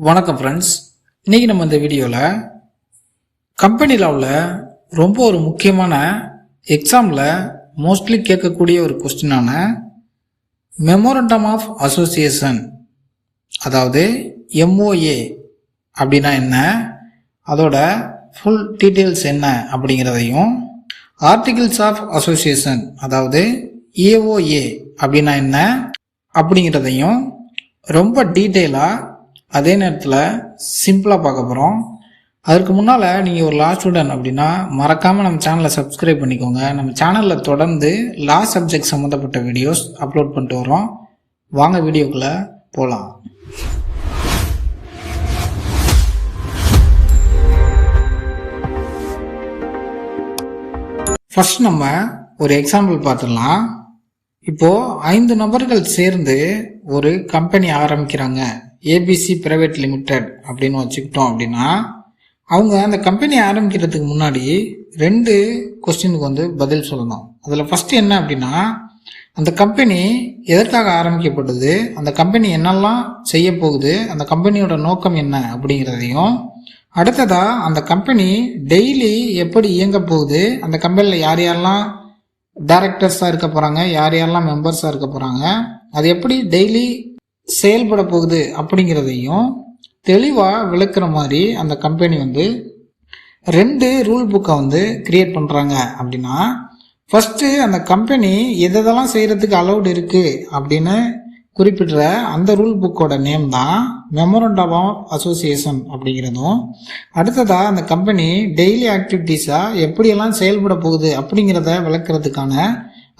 வணக்கம் ஃப்ரெண்ட்ஸ் இன்னைக்கு நம்ம இந்த வீடியோவில் கம்பெனி லெவலில் ரொம்ப ஒரு முக்கியமான எக்ஸாமில் மோஸ்ட்லி கேட்கக்கூடிய ஒரு கொஸ்டினான மெமோரண்டம் ஆஃப் அசோசியேஷன் அதாவது எம்ஓஏ அப்படின்னா என்ன? அதோட ஃபுல் டீட்டெயில்ஸ் என்ன அப்படிங்கிறதையும் ஆர்டிகிள்ஸ் ஆஃப் அசோசியேஷன் அதாவது ஏஓஏ அப்படின்னா என்ன அப்படிங்கிறதையும் ரொம்ப டீட்டெயிலாக அதே நேரத்தில் சிம்பிளாக பார்க்க போகிறோம் அதற்கு முன்னால் நீங்கள் ஒரு லா ஸ்டூடெண்ட் அப்படின்னா மறக்காமல் நம்ம சேனலை சப்ஸ்கிரைப் பண்ணிக்கோங்க. நம்ம சேனலில் தொடர்ந்து லா சப்ஜெக்ட் சம்மந்தப்பட்ட வீடியோஸ் அப்லோட் பண்ணிட்டு வரோம். வாங்க வீடியோக்குள்ளே போகலாம் ஃபர்ஸ்ட் நம்ம ஒரு எக்ஸாம்பிள் பார்த்துடலாம். இப்போது ஐந்து நபர்கள் சேர்ந்து ஒரு கம்பெனி ஆரம்பிக்கிறாங்க. ஏபிசி பிரைவேட் லிமிடெட் அப்படின்னு வச்சுக்கிட்டோம் அப்படின்னா அவங்க அந்த கம்பெனி ஆரம்பிக்கிறதுக்கு முன்னாடி ரெண்டு கொஸ்டினுக்கு வந்து பதில் சொல்லணும். அதில் ஃபஸ்ட்டு என்ன அப்படின்னா அந்த கம்பெனி எதற்காக ஆரம்பிக்கப்பட்டது அந்த கம்பெனி என்னெல்லாம் செய்ய போகுது அந்த கம்பெனியோட நோக்கம் என்ன அப்படிங்கிறதையும் அடுத்ததாக அந்த கம்பெனி டெய்லி எப்படி இயங்க போகுது அந்த கம்பெனியில் யார் யாரெல்லாம் டைரக்டர்ஸாக இருக்க போகிறாங்க யார் யாரெல்லாம் மெம்பர்ஸாக இருக்க போகிறாங்க அது எப்படி டெய்லி செயல்பட போகுது அப்படிங்கிறதையும் தெளிவாக விளக்குற மாதிரி அந்த கம்பெனி வந்து ரெண்டு ரூல் புக்கை வந்து கிரியேட் பண்ணுறாங்க அப்படின்னா ஃபஸ்ட்டு அந்த கம்பெனி எதெல்லாம் செய்கிறதுக்கு அலௌடு இருக்குது அப்படின்னு குறிப்பிடுற அந்த ரூல் புக்கோட நேம் தான் மெமோரண்டம் ஆஃப் அசோசியேஷன் அப்படிங்கிறதும் அடுத்ததாக அந்த கம்பெனி டெய்லி ஆக்டிவிட்டீஸாக எப்படியெல்லாம் செயல்பட போகுது அப்படிங்கிறத விளக்குறதுக்கான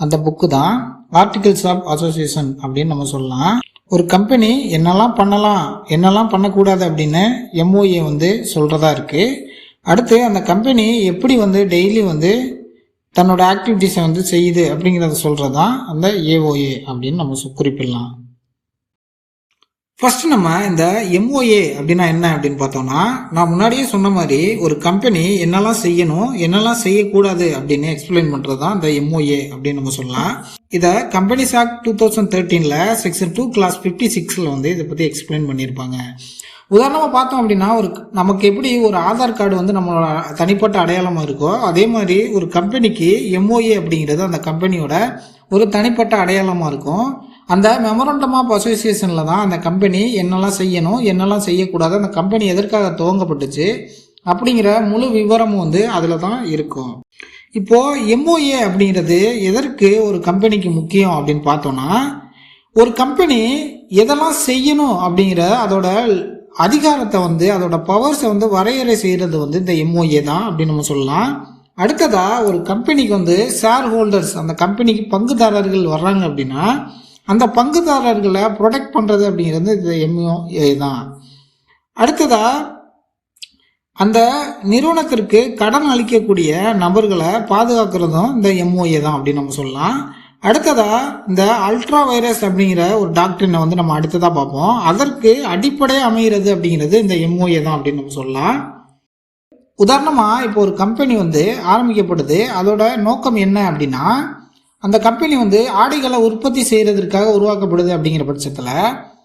அந்த புக்கு தான் ஆர்டிகிள்ஸ் ஆஃப் அசோசியேஷன் அப்படின்னு நம்ம சொல்லலாம். ஒரு கம்பெனி என்னெல்லாம் பண்ணலாம் என்னெல்லாம் பண்ணக்கூடாது அப்படின்னு எம்ஓஏ வந்து சொல்கிறதா இருக்குது அடுத்து அந்த கம்பெனி எப்படி வந்து டெய்லி வந்து தன்னோட ஆக்டிவிட்டீஸை வந்து செய்யுது அப்படிங்கிறத சொல்கிறது தான் அந்த ஏஓஏ அப்படின்னு நம்ம சு- குறிப்பிடலாம். ஃபர்ஸ்ட் நம்ம இந்த எம்ஓஏ அப்படின்னா என்ன அப்படின்னு பார்த்தோம்னா நான் முன்னாடியே சொன்ன மாதிரி ஒரு கம்பெனி என்னெல்லாம் செய்யணும் என்னெல்லாம் செய்யக்கூடாது அப்படின்னு எக்ஸ்பிளைன் பண்ணுறது தான் இந்த எம்ஓஏ அப்படின்னு நம்ம சொல்லலாம். இதை கம்பெனிஸ் ஆக்ட் டூ தௌசண்ட் தேர்ட்டீனில் செக்ஷன் டூ கிளாஸ் ஃபிஃப்டி சிக்ஸில் வந்து இதை பற்றி எக்ஸ்பிளைன் பண்ணியிருப்பாங்க. உதாரணமாக பார்த்தோம் அப்படின்னா ஒரு நமக்கு எப்படி ஒரு ஆதார் கார்டு வந்து நம்மளோட தனிப்பட்ட அடையாளமாக இருக்கோ அதே மாதிரி ஒரு கம்பெனிக்கு எம்ஓஏ அப்படிங்கிறது அந்த கம்பெனியோட ஒரு தனிப்பட்ட அடையாளமாக இருக்கும். அந்த மெமரண்டம் ஆஃப் அசோசியேஷனில் தான் அந்த கம்பெனி என்னெல்லாம் செய்யணும் என்னெல்லாம் செய்யக்கூடாது அந்த கம்பெனி எதற்காக துவங்கப்பட்டுச்சு அப்படிங்கிற முழு விவரமும் வந்து அதில் தான் இருக்கும். இப்போது எம்ஓஏ அப்படிங்கிறது எதற்கு ஒரு கம்பெனிக்கு முக்கியம் அப்படின்னு பார்த்தோன்னா ஒரு கம்பெனி எதெல்லாம் செய்யணும் அப்படிங்கிற அதோட அதிகாரத்தை வந்து அதோட பவர்ஸை வந்து வரையறை செய்கிறது வந்து இந்த எம்ஓஏ தான் அப்படின்னு நம்ம சொல்லலாம். அடுத்ததாக ஒரு கம்பெனிக்கு வந்து ஷேர் ஹோல்டர்ஸ் அந்த கம்பெனிக்கு பங்குதாரர்கள் வர்றாங்க அப்படின்னா அந்த பங்குதாரர்களை ப்ரொடெக்ட் பண்ணுறது அப்படிங்கிறது இந்த எம்ஓஏ தான். அடுத்ததா அந்த நிறுவனத்திற்கு கடன் அளிக்கக்கூடிய நபர்களை பாதுகாக்கிறதும் இந்த எம்ஓஏ தான் அப்படின்னு நம்ம சொல்லலாம். அடுத்ததா இந்த அல்ட்ரா வைரஸ் அப்படிங்கிற ஒரு டாக்டரினை வந்து நம்ம அடுத்ததாக பார்ப்போம். அதற்கு அடிப்படையாக அமைகிறது அப்படிங்கிறது இந்த எம்ஓஏ தான் அப்படின்னு நம்ம சொல்லலாம். உதாரணமாக இப்போ ஒரு கம்பெனி வந்து ஆரம்பிக்கப்படுது. அதோட நோக்கம் என்ன அப்படின்னா அந்த கம்பெனி வந்து ஆடைகளை உற்பத்தி செய்கிறதுக்காக உருவாக்கப்படுது அப்படிங்கிற பட்சத்தில்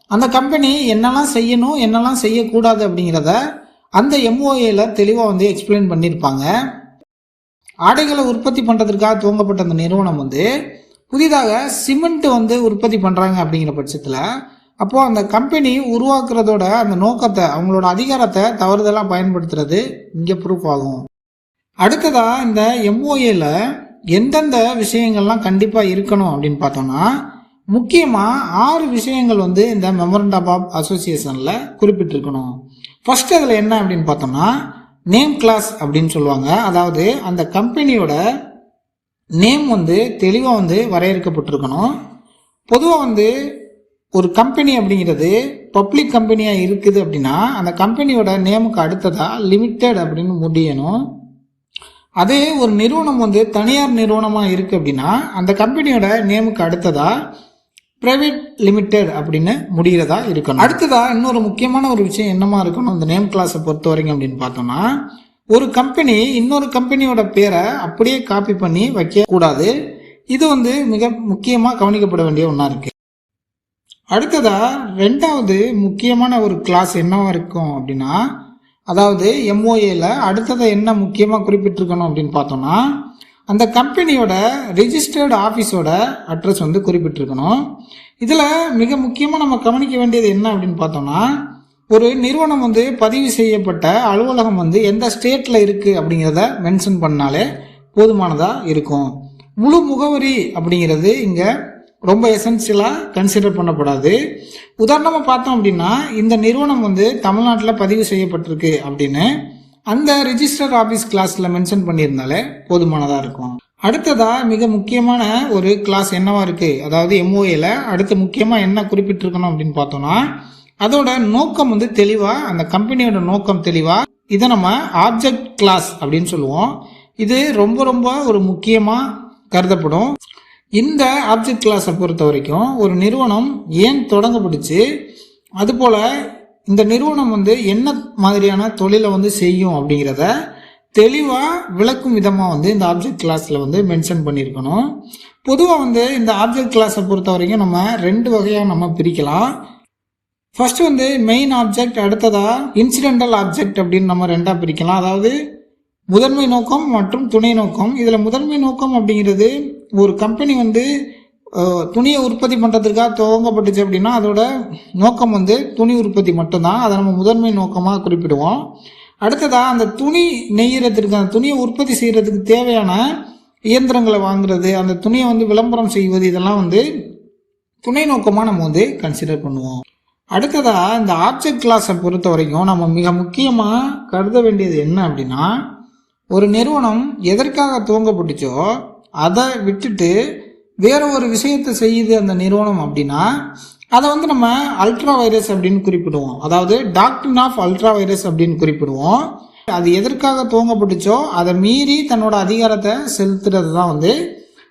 அந்த கம்பெனி என்னெல்லாம் செய்யணும் என்னெல்லாம் செய்யக்கூடாது அப்படிங்கிறத அந்த எம்ஓஏல தெளிவாக வந்து எக்ஸ்பிளைன் பண்ணியிருப்பாங்க ஆடைகளை உற்பத்தி பண்ணுறதுக்காக துவங்கப்பட்ட அந்த நிறுவனம் வந்து புதிதாக சிமெண்ட் வந்து உற்பத்தி பண்ணுறாங்க அப்படிங்கிற பட்சத்தில் அப்போது அந்த கம்பெனி உருவாக்குறதோட அந்த நோக்கத்தை அவங்களோட அதிகாரத்தை தவறுதலாக பயன்படுத்துறது இங்கே ப்ரூஃப் ஆகும். அடுத்ததாக இந்த எம்ஓஏல எந்தெந்த விஷயங்கள்லாம் கண்டிப்பாக இருக்கணும் அப்படின்னு பார்த்தோம்னா முக்கியமாக ஆறு விஷயங்கள் வந்து இந்த மெமரண்டம் ஆஃப் அசோசியேஷனில் குறிப்பிட்டிருக்கணும். ஃபர்ஸ்ட் அதில் என்ன அப்படின்னு பார்த்தோம்னா நேம் கிளாஸ் அப்படின்னு சொல்லுவாங்க. அதாவது அந்த கம்பெனியோட நேம் வந்து தெளிவாக வந்து வரையறுக்கப்பட்டிருக்கணும். பொதுவாக வந்து ஒரு கம்பெனி அப்படிங்கிறது பப்ளிக் கம்பெனியாக இருக்குது அப்படின்னா அந்த கம்பெனியோட நேமுக்கு அடுத்ததாக லிமிட்டெட் அப்படின்னு முடியணும். அதே ஒரு நிறுவனம் வந்து தனியார் நிறுவனமாக இருக்குது அப்படின்னா அந்த கம்பெனியோட நேமுக்கு அடுத்ததாக பிரைவேட் லிமிடெட் அப்படின்னு முடிகிறதா இருக்கணும். அடுத்ததாக இன்னொரு முக்கியமான ஒரு விஷயம் என்னமா இருக்கணும்? அந்த நேம் கிளாஸை பொறுத்த வரைக்கும் அப்படின்னு பார்த்தோம்னா ஒரு கம்பெனி இன்னொரு கம்பெனியோட பேரை அப்படியே காப்பி பண்ணி வைக்க கூடாது இது வந்து மிக முக்கியமாக கவனிக்கப்பட வேண்டிய ஒன்றா இருக்கு. அடுத்ததாக ரெண்டாவது முக்கியமான ஒரு கிளாஸ் என்னவா இருக்கும் அப்படின்னா அதாவது எம்ஓஏல அடுத்ததை என்ன முக்கியமாக குறிப்பிட்டிருக்கணும் அப்படின்னு பார்த்தோம்னா அந்த கம்பெனியோட ரிஜிஸ்டர்டு ஆஃபீஸோட அட்ரஸ் வந்து குறிப்பிட்டிருக்கணும். இதில் மிக முக்கியமாக நம்ம கவனிக்க வேண்டியது என்ன அப்படின்னு பார்த்தோம்னா ஒரு நிறுவனம் வந்து பதிவு செய்யப்பட்ட அலுவலகம் வந்து எந்த ஸ்டேட்டில் இருக்குது அப்படிங்கிறத மென்ஷன் பண்ணாலே போதுமானதாக இருக்கும். முழு முகவரி அப்படிங்கிறது இங்கே ரொம்ப எசென்சியலாக கன்சிடர் பண்ணப்படாது. உதாரணமாக பார்த்தோம் அப்படின்னா இந்த நிறுவனம் வந்து தமிழ்நாட்டில் பதிவு செய்யப்பட்டிருக்கு அப்படின்னு அந்த ரிஜிஸ்டர் ஆஃபீஸ் கிளாஸில் மென்ஷன் பண்ணியிருந்தாலே போதுமானதாக இருக்கும். அடுத்ததாக மிக முக்கியமான ஒரு கிளாஸ் என்னவா இருக்குது அதாவது எம்ஓஏல அடுத்து முக்கியமாக என்ன குறிப்பிட்டிருக்கணும் அப்படின்னு பார்த்தோம்னா அதோட நோக்கம் வந்து தெளிவாக அந்த கம்பெனியோட நோக்கம் தெளிவாக இதை நம்ம ஆப்ஜெக்ட் கிளாஸ் அப்படின்னு சொல்லுவோம். இது ரொம்ப ரொம்ப ஒரு முக்கியமாக கருதப்படும். இந்த ஆப்ஜெக்ட் கிளாஸை பொறுத்த வரைக்கும் ஒரு நிறுவனம் ஏன் தொடங்கப்பட்டுச்சு அதுபோல் இந்த நிறுவனம் வந்து என்ன மாதிரியான தொழிலை வந்து செய்யும் அப்படிங்கிறத தெளிவாக விளக்கும் விதமாக வந்து இந்த ஆப்ஜெக்ட் கிளாஸில் வந்து மென்ஷன் பண்ணியிருக்கணும். பொதுவாக வந்து இந்த ஆப்ஜெக்ட் கிளாஸை பொறுத்த வரைக்கும் நம்ம ரெண்டு வகையாக நம்ம பிரிக்கலாம். ஃபர்ஸ்ட் வந்து மெயின் ஆப்ஜெக்ட் அடுத்ததாக இன்சிடென்டல் ஆப்ஜெக்ட் அப்படின்னு நம்ம ரெண்டாக பிரிக்கலாம். அதாவது முதன்மை நோக்கம் மற்றும் துணை நோக்கம். இதில் முதன்மை நோக்கம் அப்படிங்கிறது ஒரு கம்பெனி வந்து துணியை உற்பத்தி பண்ணுறதுக்காக துவங்கப்பட்டுச்சு அப்படின்னா அதோட நோக்கம் வந்து துணி உற்பத்தி மட்டும்தான். அதை நம்ம முதன்மை நோக்கமாக குறிப்பிடுவோம். அடுத்ததாக அந்த துணி நெய்யறதுக்கு அந்த துணியை உற்பத்தி செய்கிறதுக்கு தேவையான இயந்திரங்களை வாங்குறது அந்த துணியை வந்து விளம்பரம் செய்வது இதெல்லாம் வந்து துணை நோக்கமாக நம்ம வந்து கன்சிடர் பண்ணுவோம். அடுத்ததாக இந்த ஆப்ஜெக்ட் கிளாஸை பொறுத்த வரைக்கும் நம்ம மிக முக்கியமாக கருத வேண்டியது என்ன அப்படின்னா ஒரு நிறுவனம் எதற்காக துவங்கப்பட்டுச்சோ அதை விட்டுட்டு வேற ஒரு விஷயத்தை செய்யுது அந்த நிறுவனம் அப்படின்னா அதை வந்து நம்ம அல்ட்ரா வைரஸ் அப்படின்னு குறிப்பிடுவோம். அதாவது டாக்டரின் ஆஃப் அல்ட்ரா வைரஸ் அப்படின்னு குறிப்பிடுவோம். அது எதற்காக துவங்கப்பட்டுச்சோ அதை மீறி தன்னோட அதிகாரத்தை செலுத்துறது தான் வந்து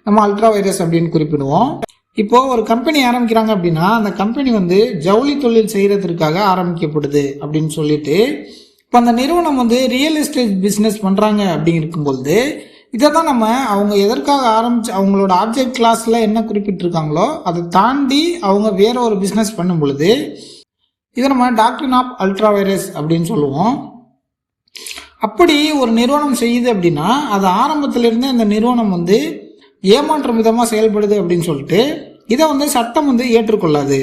நம்ம அல்ட்ரா வைரஸ் அப்படின்னு குறிப்பிடுவோம். இப்போ ஒரு கம்பெனி ஆரம்பிக்கிறாங்க அப்படின்னா அந்த கம்பெனி வந்து ஜவுளி தொழில் செய்யறதுக்காக ஆரம்பிக்கப்படுது அப்படின்னு சொல்லிட்டு இப்போ அந்த நிறுவனம் வந்து ரியல் எஸ்டேட் பிஸ்னஸ் பண்ணுறாங்க அப்படிங்கிருக்கும்பொழுது இதை தான் நம்ம அவங்க எதற்காக ஆரம்பிச்சு அவங்களோட ஆப்ஜெக்ட் கிளாஸில் என்ன குறிப்பிட்டிருக்காங்களோ அதை தாண்டி அவங்க வேற ஒரு பிஸ்னஸ் பண்ணும் பொழுது இதை நம்ம டாக்டரின் ஆஃப் அல்ட்ரா வைரஸ் அப்படின்னு சொல்லுவோம். அப்படி ஒரு நிறுவனம் செய்யுது அப்படின்னா அது ஆரம்பத்திலிருந்து அந்த நிறுவனம் வந்து ஏமாற்றும் விதமாக செயல்படுது அப்படின்னு சொல்லிட்டு இதை வந்து சட்டம் வந்து ஏற்றுக்கொள்ளாது.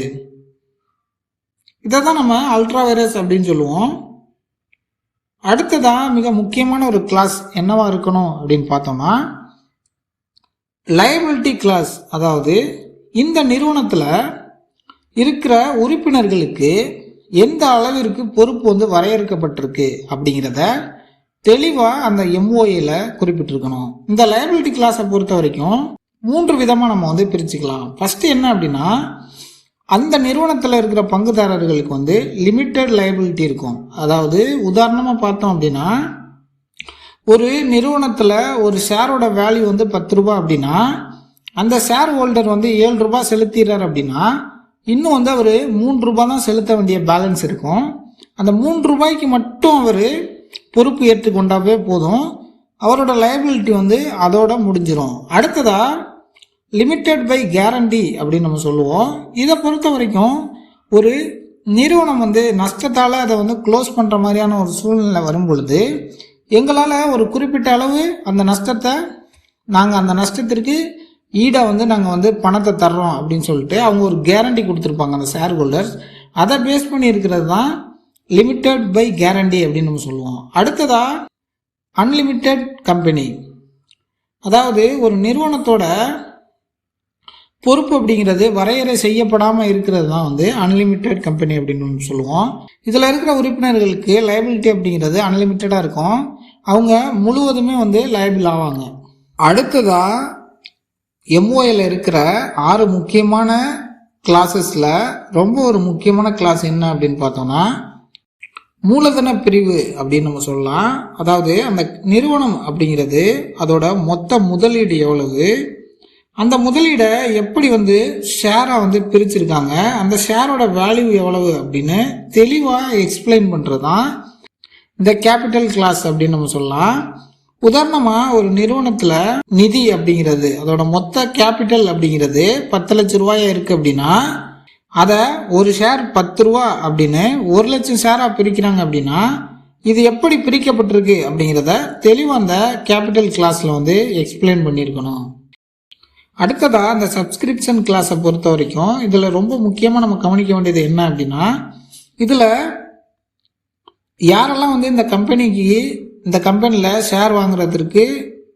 இதை தான் நம்ம அல்ட்ரா வைரஸ் அப்படின்னு சொல்லுவோம். அடுத்ததாக மிக முக்கியமான ஒரு கிளாஸ் என்னவா இருக்கணும் அப்படின்னு பார்த்தோம்னா லயபிலிட்டி கிளாஸ் அதாவது இந்த நிறுவனத்தில் இருக்கிற உறுப்பினர்களுக்கு எந்த அளவிற்கு பொறுப்பு வந்து வரையறுக்கப்பட்டிருக்கு அப்படிங்கிறத தெளிவாக அந்த எம்ஓஏல குறிப்பிட்டிருக்கணும். இந்த லயபிலிட்டி கிளாஸை பொறுத்த வரைக்கும் மூன்று விதமாக நம்ம வந்து பிரிச்சுக்கலாம். ஃபஸ்ட்டு என்ன அப்படின்னா அந்த நிறுவனத்தில் இருக்கிற பங்குதாரர்களுக்கு வந்து லிமிட்டெட் லைபிலிட்டி இருக்கும். அதாவது உதாரணமாக பார்த்தோம் அப்படின்னா ஒரு நிறுவனத்தில் ஒரு ஷேரோட வேல்யூ வந்து பத்து ரூபாய் அப்படின்னா அந்த ஷேர் ஹோல்டர் வந்து ஏழு ரூபாய் செலுத்திடுறாரு அப்படின்னா இன்னும் வந்து அவர் மூன்று ரூபா தான் செலுத்த வேண்டிய பேலன்ஸ் இருக்கும். அந்த மூன்று ரூபாய்க்கு மட்டும் அவர் பொறுப்பு ஏற்றுக்கொண்டாவே போதும். அவரோட லைபிலிட்டி வந்து அதோட முடிஞ்சிடும் அடுத்ததாக லிமிட்டெட் பை கேரண்டி அப்படின்னு நம்ம சொல்லுவோம். இதை பொறுத்த வரைக்கும் ஒரு நிறுவனம் வந்து நஷ்டத்தால் அதை வந்து க்ளோஸ் பண்ணுற மாதிரியான ஒரு சூழ்நிலை வரும் பொழுது எங்களால் ஒரு குறிப்பிட்ட அளவு அந்த நஷ்டத்தை நாங்கள் அந்த நஷ்டத்திற்கு ஈடாக வந்து நாங்கள் வந்து பணத்தை தர்றோம் அப்படின்னு சொல்லிட்டு அவங்க ஒரு கேரண்டி கொடுத்துருப்பாங்க அந்த ஷேர் ஹோல்டர்ஸ் அதை பேஸ் பண்ணி இருக்கிறது தான் லிமிட்டெட் பை கேரண்டி அப்படின்னு நம்ம சொல்லுவோம். அடுத்ததா அன்லிமிட்டெட் கம்பெனி அதாவது ஒரு நிறுவனத்தோட பொறுப்பு அப்படிங்கிறது வரையறை செய்யப்படாமல் இருக்கிறது தான் வந்து அன்லிமிட்டெட் கம்பெனி அப்படின்னு சொல்லுவோம். இதில் இருக்கிற உறுப்பினர்களுக்கு லைபிலிட்டி அப்படிங்கிறது அன்லிமிட்டடாக இருக்கும். அவங்க முழுவதுமே வந்து லைபிள் ஆவாங்க. அடுத்ததாக எம்ஓஏல இருக்கிற ஆறு முக்கியமான கிளாஸஸில் ரொம்ப ஒரு முக்கியமான கிளாஸ் என்ன அப்படின்னு பார்த்தோம்னா மூலதன பிரிவு அப்படின்னு நம்ம சொல்லலாம். அதாவது அந்த நிறுவனம் அப்படிங்கிறது அதோட மொத்த முதலீடு எவ்வளவு? அந்த முதலீடை எப்படி வந்து ஷேராக வந்து பிரிச்சிருக்காங்க? அந்த ஷேரோட வேல்யூ எவ்வளவு அப்படின்னு தெளிவாக எக்ஸ்பிளைன் பண்ணுறது தான் இந்த கேபிட்டல் கிளாஸ் அப்படின்னு நம்ம சொல்லலாம். உதாரணமாக ஒரு நிறுவனத்தில் நிதி அப்படிங்கிறது அதோட மொத்த கேபிட்டல் அப்படிங்கிறது பத்து லட்ச ரூபாயா இருக்குது அப்படின்னா அதை ஒரு ஷேர் பத்து ரூபா அப்படின்னு ஒரு லட்சம் ஷேராக பிரிக்கிறாங்க அப்படின்னா இது எப்படி பிரிக்கப்பட்டிருக்கு அப்படிங்கிறத தெளிவாக அந்த கேபிட்டல் கிளாஸில் வந்து எக்ஸ்பிளைன் பண்ணியிருக்கணும். அடுத்ததாக இந்த சப்ஸ்கிரிப்ஷன் கிளாஸை பொறுத்த வரைக்கும் இதில் ரொம்ப முக்கியமாக நம்ம கவனிக்க வேண்டியது என்ன அப்படின்னா இதில் யாரெல்லாம் வந்து இந்த கம்பெனிக்கு இந்த கம்பெனியில் ஷேர் வாங்குறதுக்கு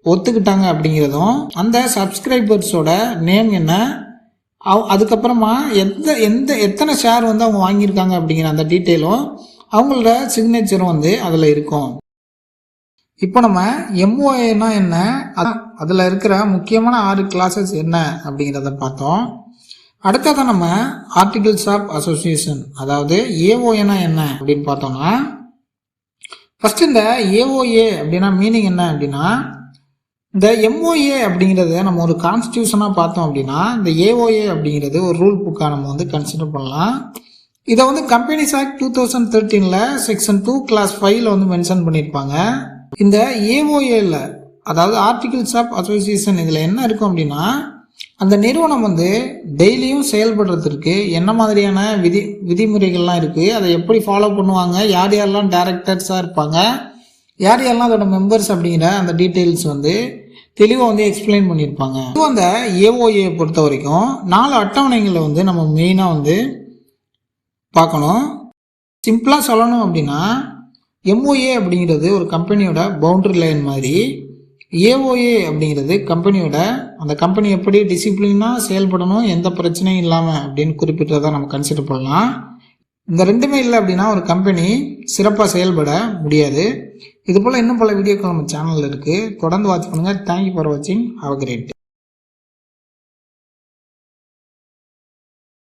ஒத்துக்கிட்டாங்க அப்படிங்கிறதும் அந்த சப்ஸ்கிரைபர்ஸோட நேம் என்ன அவ- அதுக்கப்புறமா எந்த எந்த எத்தனை ஷேர் வந்து அவங்க வாங்கியிருக்காங்க அப்படிங்கிற அந்த டீட்டெயிலும் அவங்களோட சிக்னேச்சரும் வந்து அதில் இருக்கும். இப்போ நம்ம எம்ஓஏனா என்ன? அதில் இருக்கிற முக்கியமான ஆறு கிளாஸஸ் என்ன அப்படிங்கிறத பார்த்தோம். அடுத்ததான் நம்ம ஆர்டிகிள்ஸ் ஆஃப் அசோசியேஷன் அதாவது ஏஓஏனா என்ன அப்படின்னு பார்த்தோம்னா ஃபர்ஸ்ட் இந்த ஏஓஏ அப்படின்னா மீனிங் என்ன அப்படின்னா இந்த எம்ஓஏ அப்படிங்கிறத நம்ம ஒரு கான்ஸ்டியூஷனாக பார்த்தோம் அப்படின்னா இந்த ஏஓஏ அப்படிங்கிறது ஒரு ரூல் புக்காக நம்ம வந்து கன்சிடர் பண்ணலாம். இதை வந்து கம்பெனிஸ் ஆக்ட் டூ தௌசண்ட் தேர்ட்டீனில் செக்ஷன் டூ கிளாஸ் ஃபைவ்ல வந்து மென்ஷன் பண்ணியிருப்பாங்க. இந்த ஏஓஏல அதாவது ஆர்டிகிள்ஸ் ஆஃப் அசோசியேஷன் இதில் என்ன இருக்கும் அப்படின்னா அந்த நிறுவனம் வந்து டெய்லியும் செயல்படுறதுக்கு என்ன மாதிரியான விதி விதிமுறைகள்லாம் இருக்குது அதை எப்படி ஃபாலோ பண்ணுவாங்க யார் யாரெல்லாம் டேரக்டர்ஸாக இருப்பாங்க யார் யாரெல்லாம் அதோட மெம்பர்ஸ் அப்படிங்கிற அந்த டீட்டெயில்ஸ் வந்து தெளிவாக வந்து எக்ஸ்பிளைன் பண்ணியிருப்பாங்க. இது அந்த ஏஓஏ பொறுத்த வரைக்கும் நாலு அட்டவணைகளை வந்து நம்ம மெயினாக வந்து பார்க்கணும். சிம்பிளாக சொல்லணும் அப்படின்னா எம்ஓஏ அப்படிங்கிறது ஒரு கம்பெனியோட பவுண்டரி லைன் மாதிரி ஏஓஏ அப்படிங்கிறது கம்பெனியோட அந்த கம்பெனி எப்படி டிசிப்ளினாக செயல்படணும் எந்த பிரச்சனையும் இல்லாமல் அப்படின்னு குறிப்பிட்டதை நம்ம கன்சிடர் பண்ணலாம். இந்த ரெண்டுமே இல்லை அப்படின்னா ஒரு கம்பெனி சிறப்பாக செயல்பட முடியாது. இது போல் இன்னும் பல வீடியோக்கள் நம்ம சேனலில் இருக்குது தொடர்ந்து வாட்ச் பண்ணுங்கள் தேங்க்யூ ஃபார் வாட்சிங் ஹவ் கிரேட்